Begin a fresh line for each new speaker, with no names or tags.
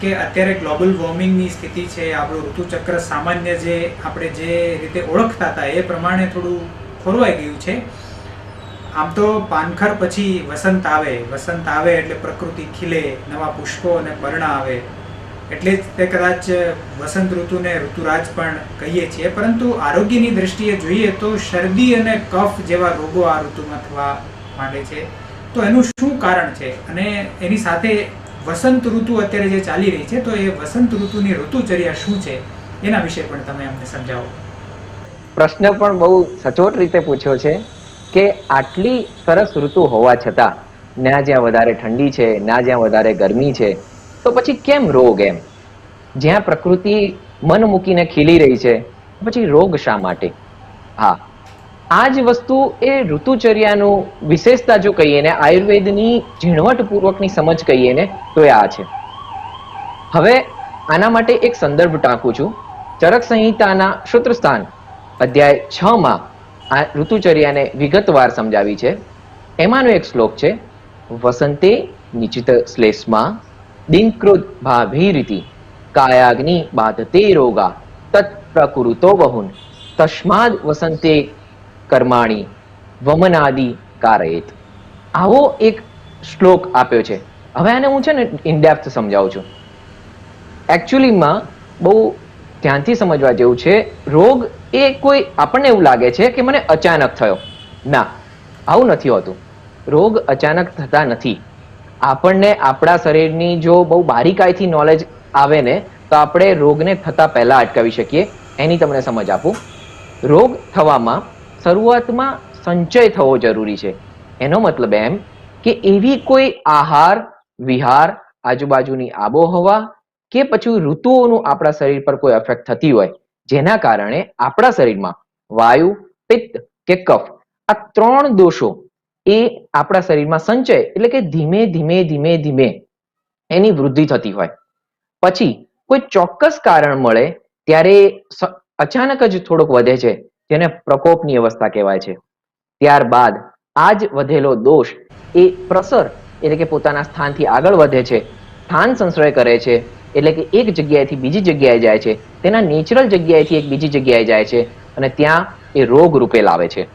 કે અત્યારે ગ્લોબલ વોર્મિંગની સ્થિતિ છે, આપણું ઋતુચક્ર સામાન્ય જે આપણે જે રીતે ઓળખતા હતા, એ પ્રમાણે થોડું ખોરવાઈ ગયું છે. આમ તો પાનખર પછી વસંત આવે વસંત આવે એટલે પ્રકૃતિ ખીલે, નવા પુષ્પો અને પર્ણા આવે. એટલે જ તે કદાચ વસંત ઋતુને ઋતુરાજ પણ કહીએ છીએ. પરંતુ આરોગ્યની દ્રષ્ટિએ જોઈએ તો શરદી અને કફ જેવા રોગો આ ઋતુમાં થવા માંડે છે. તો એનું શું કારણ છે? અને એની સાથે વસંત ઋતુ અત્યારે જે ચાલી રહી છે, તો એ વસંત ઋતુની ઋતુચર્યા શું છે? એના વિશે પણ તમે અમને સમજાવો.
પ્રશ્ન પણ બહુ સચોટ રીતે પૂછ્યો છે કે આટલી સરસ ઋતુ હોવા છતાં, ના જ્યાં વધારે ઠંડી છે, ના જ્યાં વધારે ગરમી છે, તો પછી કેમ રોગ એમ? જ્યાં પ્રકૃતિ મન મૂકીને ખીલી રહી છે પછી રોગ શા માટે? હા આ જ વસ્તુ એ ઋતુચર્યાનું વિશેષતા જો કહીએ ને, આયુર્વેદની ઝીણવટપૂર્વકની સમજ કહીએ ને, તો એ આ છે. હવે આના માટે એક સંદર્ભ ટાંકું છું. ચરક સંહિતાના સૂત્રસ્થાન, અધ્યાય છ માં આ ઋતુચર્યાને વિગતવાર સમજાવી છે. એમાંનો એક શ્લોક છે, વસંતે નિચિત શ્લેષમાં દિનકૃત ભાભીરીતિ કાયાગ્નિ બાધતે રોગા તત્પ્રકૃતો પ્રકૃતો બહુન તસ્માદ વસંતે કર્માણી વમનાદિ કારયેત આવો એક શ્લોક આપ્યો છે. હવે આને હું છે ને ઇનડેપ્થ સમજાવું છું. એકચ્યુઅલીમાં બહુ ધ્યાનથી સમજવા જેવું છે. રોગ એ કોઈ આપણને એવું લાગે છે કે મને અચાનક થયો. ના, આવું નથી હોતું. રોગ અચાનક થતા નથી. આપણને આપણા શરીરની જો બહુ બારીકાઈથી નોલેજ આવે ને, તો આપણે રોગને થતા પહેલા અટકાવી શકીએ. એની તમને સમજ આપું. રોગ થવામાં શરૂઆતમાં સંચય થવો જરૂરી છે. એનો મતલબ એમ કે એવી કોઈ આહાર, વિહાર, આજુબાજુની આબોહવા કે પછી ઋતુઓનું આપણા શરીર પર કોઈ અફેક્ટ થતી હોય, જેના કારણે આપણા શરીરમાં વાયુ, પિત્ત કે કફ આ ત્રણ દોષો એ આપણા શરીરમાં સંચય એટલે કે ધીમે ધીમે ધીમે ધીમે એની વૃદ્ધિ થતી હોય. પછી કોઈ ચોક્કસ કારણ મળે ત્યારે અચાનક જ થોડોક વધે છે. જેને પ્રકોપની અવસ્થા કહેવાય છે. ત્યારબાદ આ જ વધેલો દોષ એ પ્રસર એટલે કે પોતાના સ્થાનથી આગળ વધે છે. સ્થાન સંશ્રય કરે છે એટલે કે એક જગ્યાએથી બીજી જગ્યાએ જાય છે. તેના નેચરલ જગ્યાએથી એક બીજી જગ્યાએ જાય છે અને ત્યાં એ રોગ રૂપે લાવે છે.